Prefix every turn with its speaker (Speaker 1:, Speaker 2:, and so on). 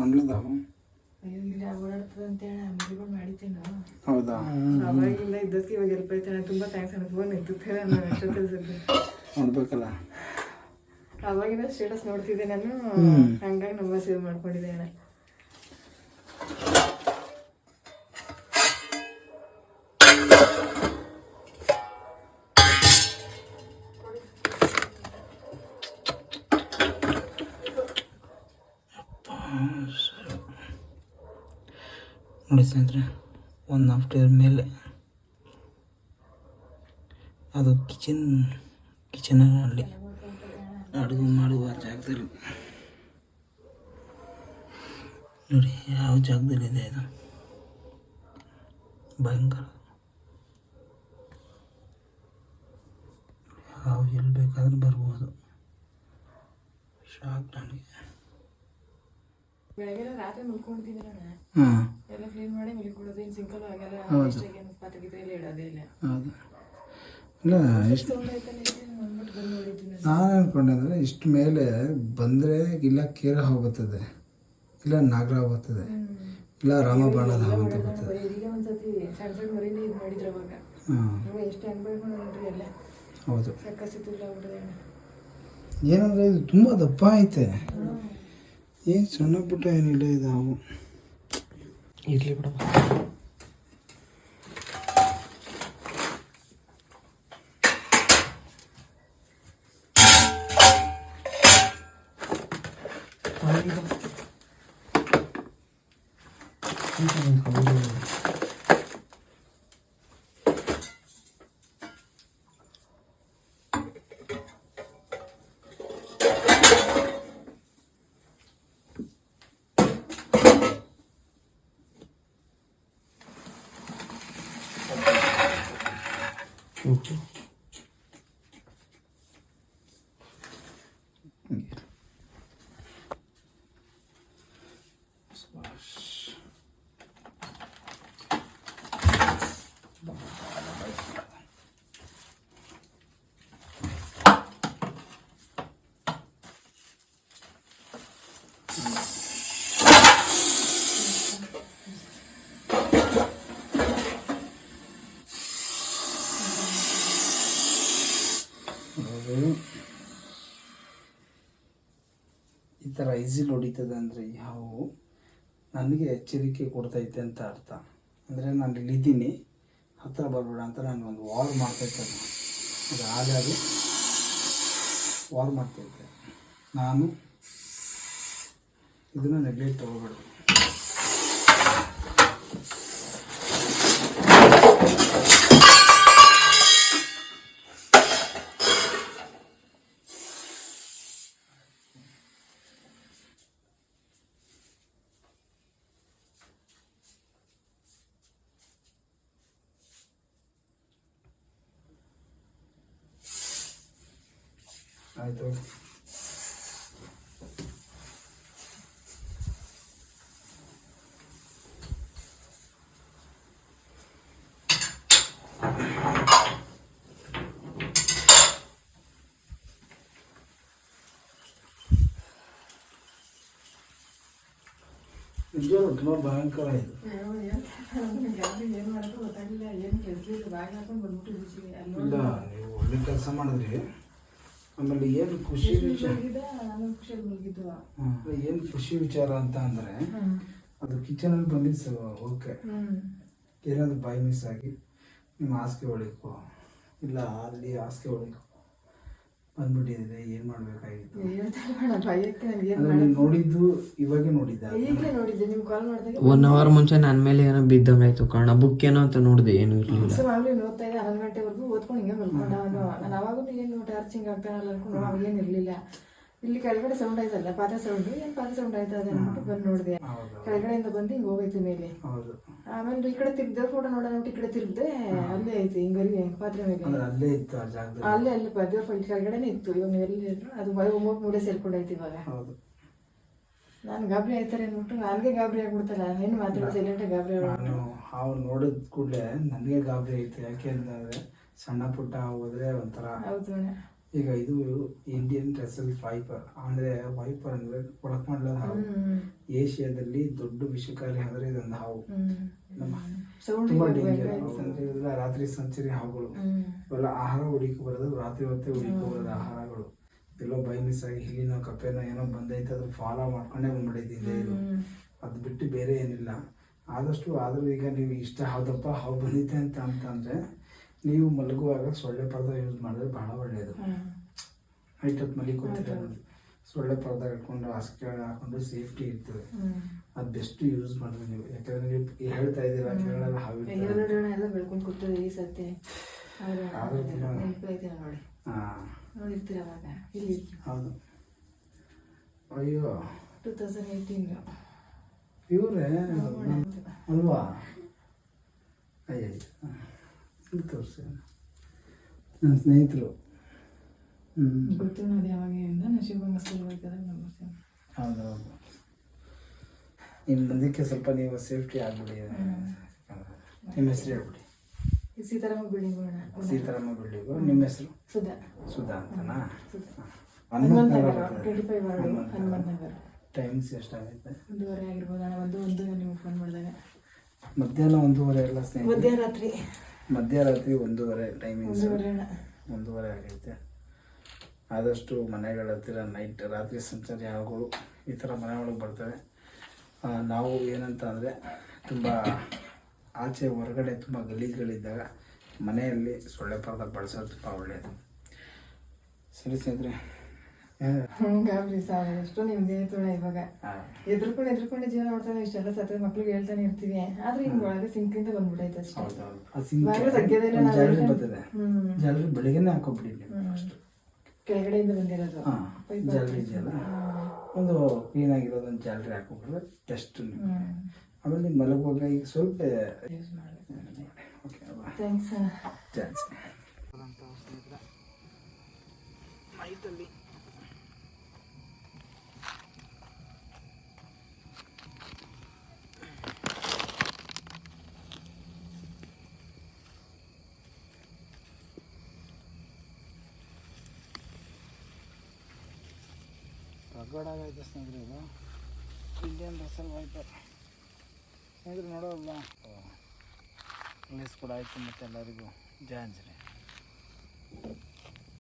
Speaker 1: ಮಂಗಳದಾವು
Speaker 2: ಅಯ್ಯೋ ಇಲ್ಲ ಓಡಾಡ್ತದೆ ಅಂತೇಳಿ ಅಂಗಡಿಗಳು ಮಾಡಿದ್ದೀನಿ?
Speaker 1: ಹೌದಾ?
Speaker 2: ಅವಾಗಿಲ್ಲ ಇದ್ದಕ್ಕೆ ಇವಾಗ ಹೆಲ್ಪ್ ಆಯ್ತಾನೆ ತುಂಬ ಥ್ಯಾಂಕ್ಸ್ ಅಣ್ಣ ಫೋನ್ ಎತ್ತುತ್ತೇನೆ ನಾನು ಎಷ್ಟೊತ್ತಿಗೆ ಸದ್ಯ
Speaker 1: ನೋಡ್ಬೇಕಲ್ಲ.
Speaker 2: ಅವಾಗಿನ ಸ್ಟೇಟಸ್ ನೋಡ್ತಿದ್ದೆ ನಾನು. ಹಂಗಾಗಿ ನಂಬರ್ ಸೇವ್ ಮಾಡ್ಕೊಂಡಿದ್ದೆ ಅಣ್ಣ.
Speaker 1: ನೋಡಿ ಸ್ನೇಹಿತರೆ ಒಂದು ಹಾಫ್ ಟೇರ್ ಮೇಲೆ. ಅದು ಕಿಚನ್ ಕಿಚನಲ್ಲಿ ಅಡುಗೆ ಮಾಡುವ ಜಾಗದಲ್ಲಿ. ನೋಡಿ ಯಾವ ಜಾಗದಲ್ಲಿದೆ ಇದು ಭಯಂಕರ. ಯಾವ ಎಲ್ಲಿ ಬೇಕಾದ್ರೂ ಬರ್ಬೋದು. ಶಾಕ್ ನನಗೆ.
Speaker 2: ಬೆಳಗ್ಗೆ ರಾತ್ರಿ
Speaker 1: ಹಾಂ.
Speaker 2: ಎಲ್ಲ ಕ್ಲೀನ್ ಮಾಡಿ ಮಲ್ಕೊಳ್ಳೋದು ಇನ್ನು ಸಿಂಕಲ್ ಆಗಲ್ಲ ಏನು ಪಾತ್ರೆ ಗೀತ್ರೆ ಎಲ್ಲ ಇಡೋದೇ ಇಲ್ಲ.
Speaker 1: ಹೌದು. ಇಲ್ಲ ಎಷ್ಟು ನಾನು ಅನ್ಕೊಂಡೆ ಅಂದರೆ ಇಷ್ಟು ಮೇಲೆ ಬಂದರೆ ಇಲ್ಲ ಕೇರ ಹೋಗುತ್ತದೆ ಇಲ್ಲ ನಾಗರ ಹೋಗುತ್ತದೆ ಇಲ್ಲ ರಾಮ ಬಾಣದ ಅಂತ ಬರ್ತದೆ ಹೌದು. ಏನಂದರೆ ಇದು ತುಂಬ ದಪ್ಪ ಐತೆ. ಏನು ಸಣ್ಣ ಪುಟ್ಟ ಏನಿಲ್ಲ ಇದು ಹಾವು ಇರಲಿ ಬಿಡಮ್ಮ ಅದು ಈ ಥರ ಈಸಿಲಿ ಹೊಡಿತದೆ ಅಂದರೆ ಯಾವ? ನನಗೆ ಎಚ್ಚರಿಕೆ ಕೊಡ್ತೈತೆ ಅಂತ ಅರ್ಥ. ಅಂದರೆ ನಾನು ಇಲ್ಲಿದ್ದೀನಿ ಹತ್ತಿರ ಬರಬೇಡ ಅಂತ ನಾನು ಒಂದು ವಾರ್ ಮಾಡ್ತೈತೆ ಅದು. ಹಾಗೆ ವಾರ್ ಮಾಡ್ತೈತೆ. ನಾನು ಇದನ್ನು ನೆಗ್ಲೆಕ್ಟ್ ತಗೋಬೇಡ್ದು ಆಯಿತು ನಿಜವಾಗ್ಲೂ ತುಂಬ ಭಯಂಕರ ಇದು. ಇಲ್ಲ ನೀವು ಒಳ್ಳೆ ಕೆಲಸ ಮಾಡಿದ್ರಿ. ಆಮೇಲೆ ಏನು ಖುಷಿ ವಿಚಾರ? ಏನು ಖುಷಿ ವಿಚಾರ ಅಂತ ಅಂದರೆ ಅದು ಕಿಚನಲ್ಲಿ ಬಂದಿದ್ದು ಓಕೆ. ಏನಾದರೂ ಬಾಯಿ ಮಿಸ್ ಆಗಿ ನಿಮ್ಮ ಹಾಸಿಗೆ ಒಳಕ್ಕೋ ಇಲ್ಲ ಅಲ್ಲಿ ಹಾಸಿಗೆ ಒಳಕ್ಕೋ ಬಂದ್ಬಿಟ್ಟಿದ್ರೆ ಏನು ಮಾಡಬೇಕಾಗಿತ್ತು? ನೋಡಿದ್ದು ಇವಾಗ ನೋಡಿದ್ದೆ?
Speaker 2: ಈಗಲೇ ನೋಡಿದ್ದೆ ನೀವು ಕಾಲ್ ಮಾಡಿದಾಗ
Speaker 3: ಒನ್ ಅವರ್ ಮುಂಚೆ ನನ್ನ ಮೇಲೆ ಏನೋ ಬಿದ್ದಂಗಾಯ್ತು ಕಾರಣ ಬುಕ್ ಏನೋ ಅಂತ ನೋಡಿದೆ ಏನು ಇರಲಿಲ್ಲ.
Speaker 2: ಹನ್ನೊಂದು ಗಂಟೆವರೆಗೂ ಓದ್ಕೊಂಡು ಹಿಂಗೆ ಮಲ್ಕೊಂಡ ನಾನು ಅವಾಗೂ ಆಗ್ತಾ ಆಗ್ತಾನಲ್ಲ ಅನ್ಕೊಂಡು ಅವಾಗ ಏನು ಇರಲಿಲ್ಲ. ಇಲ್ಲಿ ಕೆಳಗಡೆ ಸೌಂಡ್ ಆಯ್ತಲ್ಲ ಪಾತ್ರೆ ಸೌಂಡ್ ಏನು ಪಾತ್ರೆ ಸೌಂಡ್ ಆಯ್ತು ಅದೇ ಅಂದ್ಬಿಟ್ಟು ಬಂದು ನೋಡಿದೆ. ಕೆಳಗಡೆಯಿಂದ ಬಂದು ಹಿಂಗೆ ಹೋಗೈತೆ ಮೇಲೆ.
Speaker 1: ಹೌದು.
Speaker 2: ಆಮೇಲೆ ಈ ಕಡೆ ತಿರ್ಗ್ದೆ ಫೋಟೋ ನೋಡೋಣ ಈ ಕಡೆ ತಿರುಗ್ದೆ ಅಲ್ಲೇ ಐತೆ ಹಿಂಗಲ್ಲಿ ಪಾತ್ರೆ ಮೇಲೆ.
Speaker 1: ಅಲ್ಲೇ ಇತ್ತು
Speaker 2: ಅಲ್ಲೇ ಅಲ್ಲಿ ಪದ್ಯ ಫೈಟ್ ಕೆಳಗಡೆನೆ ಇತ್ತು. ಇವಾಗ ಎಲ್ಲಿ ಅದು ಒಂಬತ್ತು ಮೂಡೆ ಸೇರ್ಕೊಂಡೈತಿ ಇವಾಗ.
Speaker 1: ಹೌದು.
Speaker 2: ನಾನು ಗಾಬರಿ ಆಯ್ತಾರೆ ಅಂದ್ಬಿಟ್ಟು ನನಗೆ ಗಾಬರಿ ಆಗ್ಬಿಡ್ತಲ್ಲ ಏನು ಮಾತಾಡೋ ಸೈಲೆಂಟ್ ಗಾಬರಿ ಆಗ್ಬಿಟ್ಟು
Speaker 1: ಹಾವು ನೋಡಿದ ಕೂಡಲೇ ನನಗೆ ಗಾಬರಿ ಐತೆ. ಯಾಕೆ ಅಂತಂದರೆ ಸಣ್ಣ ಪುಟ್ಟ ಹೋದ್ರೆ ಒಂಥರ ಈಗ ಇದು ಇಂಡಿಯನ್ ರೆಸಲ್ ವೈಪರ್ ಅಂದ್ರೆ ವೈಪರ್ ಅಂದ್ರೆ ಒಳಕ್ ಮಾಡಲದ ಹಾವು. ಏಷ್ಯಾದಲ್ಲಿ ದೊಡ್ಡ ವಿಷಕಾರಿ ಅಂದ್ರೆ ಇದೊಂದು ಹಾವು. ತುಂಬಾ ಡೇಂಜರ್ ಇದೆಲ್ಲ ರಾತ್ರಿ ಸಂಚರಿ ಹಾವುಗಳು. ಇವೆಲ್ಲ ಆಹಾರ ಹುಡುಕಿ ಬರೋದು ರಾತ್ರಿ ಹೊತ್ತೇ ಹುಡುಕಿ ಬರೋದು ಆಹಾರಗಳು. ಎಲ್ಲೋ ಬೈ ಮಿಸ್ ಆಗಿ ಹಿಲಿನೋ ಕಪ್ಪೆನೋ ಏನೋ ಬಂದೈತೆ ಅದ್ರ ಫಾಲೋ ಮಾಡ್ಕೊಂಡೇ ಬಂದ್ಬಿಡೈತಿ ಹಿಂದೆ ಇದು. ಅದು ಬಿಟ್ಟು ಬೇರೆ ಏನಿಲ್ಲ. ಆದಷ್ಟು ಆದರೂ ಈಗ ನೀವು ಇಷ್ಟ ಹೌದಪ್ಪ ಹಾವು ಬಂದೈತೆ ಅಂತ ಅಂತಂದರೆ ನೀವು ಮಲಗುವಾಗ ಸೊಳ್ಳೆ ಪರ್ದ ಯೂಸ್ ಮಾಡಿದ್ರೆ ಬಹಳ ಒಳ್ಳೆಯದು
Speaker 2: ಹ್ಮ್.
Speaker 1: ಹೊತ್ತು ಮಲಿಕೋತೀರ ಸೊಳ್ಳೆ ಪರ್ದ ಇಟ್ಕೊಂಡು ಹಾಸಿಗೆ ಹಾಕೊಂಡು ಸೇಫ್ಟಿ ಇರ್ತದೆ. ಅದು ಬೆಸ್ಟ್ ಯೂಸ್ ಮಾಡಿದ್ರೆ ನೀವು. ಯಾಕಂದ್ರೆ ನೀವು ಹೇಳ್ತಾ ಇದ್ದೀರಾ ಕೇಳಲ್ಲ
Speaker 2: ಹಾವಿ ಎಲ್ಲ ಬೆಳ್ಕೊಂಡು ಕೂತದೆ ಈ
Speaker 1: ಹೌದು. ಅಯ್ಯೋ.
Speaker 2: ಟೂ ತೌಸಂಡ್ ಏಯ್ಟೀನ್
Speaker 1: ಇವರೇ ಅಲ್ವಾ? ಅಯ್ಯ ತೋರಿಸಿ ನನ್ನ ಸ್ನೇಹಿತರು.
Speaker 2: ಯಾವಾಗಿಂದ ನಾನು ಶಿವಗಂಗ ಸ್ಕೂಲ್
Speaker 1: ಇನ್ನು ಮುಂದಕ್ಕೆ ಸ್ವಲ್ಪ ನೀವು ಸೇಫ್ಟಿ ಆಗ್ಬಿಡಿ. ನಿಮ್ಮ ಹೆಸರು ಹೇಳ್ಬಿಡಿ.
Speaker 2: ಸೀತಾರಾಮ ಬಿಲ್ಡಿಂಗ್
Speaker 1: ಸೀತಾರಾಮ ಬಿಲ್ಡಿಂಗು ನಿಮ್ಮ ಹೆಸರು?
Speaker 2: ಸುಧಾ.
Speaker 1: ಸುಧಾ ಅಂತನಾ?
Speaker 2: ಸುಧಾ
Speaker 1: ಹನುಮಂತ
Speaker 2: ಹನುಮಂತ
Speaker 1: ನಗರ
Speaker 2: ನಗರ
Speaker 1: ಬರ್ತದೆ.
Speaker 2: Twenty five ward
Speaker 1: Hanumantha
Speaker 2: Hanumantha Nagar
Speaker 1: times ಎಷ್ಟಾಗೈತೆ?
Speaker 2: ಒಂದೂವರೆ ಆಗಿರ್ಬೋದು. ಅಣ್ಣ ಒಂದು ಒಂದು ನಿಮ್ಗೆ ಫೋನ್ ಮಾಡಿದಾಗ.
Speaker 1: ಮಧ್ಯಾಹ್ನ ಒಂದೂವರೆ ಎಲ್ಲ ಸ್ನೇಹಿತರೆ?
Speaker 2: ಮಧ್ಯರಾತ್ರಿ
Speaker 1: ಮಧ್ಯರಾತ್ರಿ ಒಂದೂವರೆ ಟೈಮಿಂಗ್ಸ್
Speaker 2: ಒಂದೂವರೆ
Speaker 1: ಆಗೈತೆ. ಆದಷ್ಟು ಮನೆಗಳ ಹತ್ತಿರ ನೈಟ್ ರಾತ್ರಿ ಸಂಚಾರಿ ಹಾವುಗಳು ಈ ಥರ ಮನೆ ಒಳಗೆ ಬರ್ತವೆ. ನಾವು ಏನಂತ ಅಂದರೆ ತುಂಬ ಆಚೆ ಹೊರಗಡೆ ತುಂಬ ಗಲೀಜುಗಳಿದ್ದಾಗ ಮನೆಯಲ್ಲಿ ಸೊಳ್ಳೆ ಪರ್ದ ಬಳಸೋದು ತುಂಬ ಒಳ್ಳೆಯದು ಸರಿ ಸ್ನೇಹಿತರೆ
Speaker 2: ಹಂಗಾಗ್ಲಿ ಸಾವು ಎಷ್ಟು ನಿಮ್ದೇ ತೋಳ ಇವಾಗ. ಎದ್ರುಕೊಂಡು ಎದ್ರುಕೊಂಡು ಜೀವನ ಮಾಡ್ತಾನೆ ಇಷ್ಟೆಲ್ಲ ಸತ್ತ ಮಕ್ಳಿಗೆ ಹೇಳ್ತಾನೆ ಇರ್ತೀವಿ. ಆದ್ರೆ ಹಿಂಗ್ ಒಳಗೆ ಸಿಂಕಿಂದ ಬಂದ್ಬಿಟ್ಟೈತೆ ಅಷ್ಟೇ.
Speaker 1: ಬೆಳಿಗ್ಗೆನೇ ಹಾಕೊಬಿಡಿ
Speaker 2: ಕೆಳಗಡೆಯಿಂದ ಬಂದಿರೋದು.
Speaker 1: ಹಾಂ ಜಾಲರಿ ಇದೆಯಲ್ಲ? ಒಂದು ಕ್ಲೀನ್ ಆಗಿರೋದು ಒಂದು ಜಾಲರಿ ಹಾಕೊಬಿಟ್ರೆ
Speaker 2: ಟೆಸ್ಟ್
Speaker 1: ಆಮೇಲೆ ನೀವು ಮಲಗುವಾಗ ಈಗ ಸ್ವಲ್ಪ
Speaker 2: ಯೂಸ್ ಮಾಡಿ
Speaker 1: ಓಕೆ
Speaker 2: ಥ್ಯಾಂಕ್ಸ್
Speaker 1: ಚಾನ್ಸ್ ರಗಡಾಗೈತೆ ಸ್ನೇಹಿತರೆ ಇದು. ಇಂಡಿಯನ್ ರಸಲ್ ವೈಪರ್ ಸ್ನೇಹಿತರು ನೋಡೋಲ್ಲ ರಿಲೀಸ್ ಕೂಡ ಆಯಿತು ಮತ್ತೆ ಎಲ್ಲರಿಗೂ. ಆಂಜನೇಯ